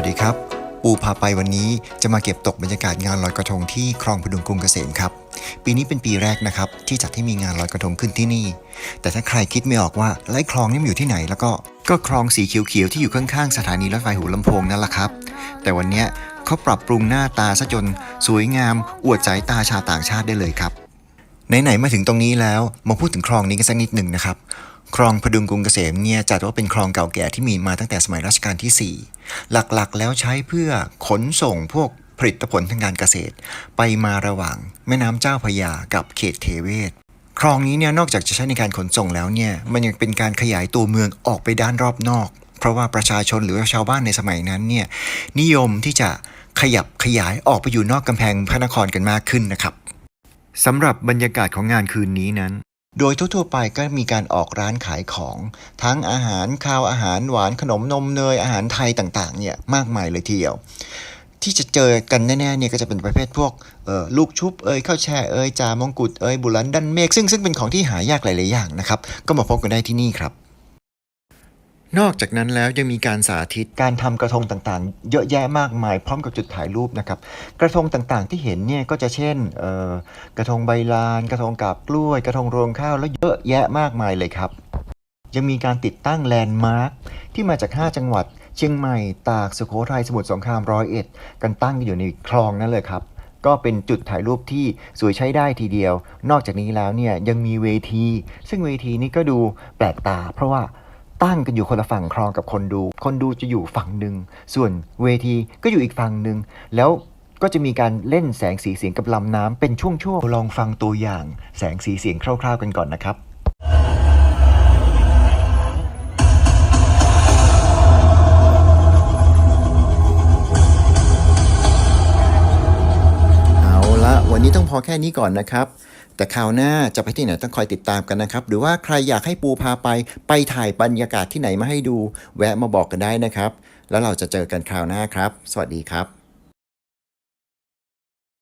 วัสดีครับ ปูพาไปวันนี้จะมาเก็บตกบรรยากาศงานลอยกระทงที่คลองพดุงกรุงเกษมครับ ปีนี้เป็นปีแรกนะครับ ที่จัดให้มีงานลอยกระทงขึ้นที่นี่ แต่ถ้าใครคิดไม่ออกว่าไล่คลองนี่มันอยู่ที่ไหน แล้วก็ก็คลองสีเขียวๆที่อยู่ข้างๆสถานีรถไฟหัวลำโพงนั่นแหละครับ แต่วันนี้เขาปรับปรุงหน้าตาซะจน สวยงาม อวดสายตาชาวต่างชาติได้เลยครับไหนๆมาถึงตรงนี้แล้วมาพูดถึงคลองนี้กันสักนิดหนึ่งนะครับ คลองพดุงกรุงเกษมเนี่ยจัดว่าเป็นคลองเก่าแก่ที่มีมาตั้งแต่สมัยรัชกาลที่ 4 หลักๆ แล้วใช้เพื่อขนส่งพวกผลิตผลทางการเกษตร ไปมาระหว่างแม่น้ำเจ้าพยากับเขตเทเวศคลองนี้เนี่ยนอกจากจะใช้ในการขนส่งแล้วเนี่ยมันยังเป็นการขยายตัวเมืองออกไปด้านรอบนอก เพราะว่าประชาชนหรือว่าชาวบ้านในสมัยนั้นเนี่ยนิยมที่จะขยับขยายออกไปอยู่นอกกำแพงพระนครกันมากขึ้นนะครับสำหรับบรรยากาศของงานคืนนี้นั้น โดยทั่วๆไปก็มีการออกร้านขายของ ทั้งอาหารคาวอาหารหวานขนมนมเนยอาหารไทยต่างๆเนี่ยมากมายเลยทีเดียว ที่จะเจอกันแน่ๆเนี่ยก็จะเป็นประเภทพวกออลูกชุบเอ้ยข้าวแช่เอ้ยจามงกุฎเอ้ยบุรันดันเมฆซึ่งซึ่งเป็นของที่หายากหลายๆอย่างนะครับ ก็มาพบกันได้ที่นี่ครับ นอกจากนั้นแล้วยังมีการสาธิตการทำกระทงต่างๆ เยอะแยะมากมายพร้อมกับจุดถ่ายรูปนะครับกระทงต่างๆ ที่เห็นเนี่ยก็จะเช่นกระทงใบลาน กระทงกาบกล้วย กระทงรวงข้าวแล้วเยอะแยะมากมายเลยครับ ยังมีการติดตั้งแลนด์มาร์คที่มาจาก 5 จังหวัด เชียงใหม่ ตากสุโขทัยสมุทรสงครามร้อยเอ็ดกันตั้งอยู่ในคลองนั่นเลยครับก็เป็นจุดถ่ายรูปที่สวยใช้ได้ทีเดียว นอกจากนี้แล้วเนี่ยยังมีเวที ซึ่งเวทีนี้ก็ดูแปลกตา เพราะว่า ตั้งกันอยู่คนละฝั่งคลองกับคนดู คนดูจะอยู่ฝั่งหนึ่ง ส่วนเวทีก็อยู่อีกฝั่งหนึ่ง แล้วก็จะมีการเล่นแสงสีเสียงกับลำน้ำเป็นช่วงๆ ลองฟังตัวอย่าง แสงสีเสียงคร่าวๆกันก่อนนะครับเอาละวันนี้ต้องพอแค่นี้ก่อนนะครับ แต่คราวหน้าจะไปที่ไหนต้องคอยติดตามกันนะครับ หรือว่าใครอยากให้ปูพาไปไปถ่ายบรรยากาศที่ไหนมาให้ดู แวะมาบอกกันได้นะครับ แล้วเราจะเจอกันคราวหน้าครับ สวัสดีครับ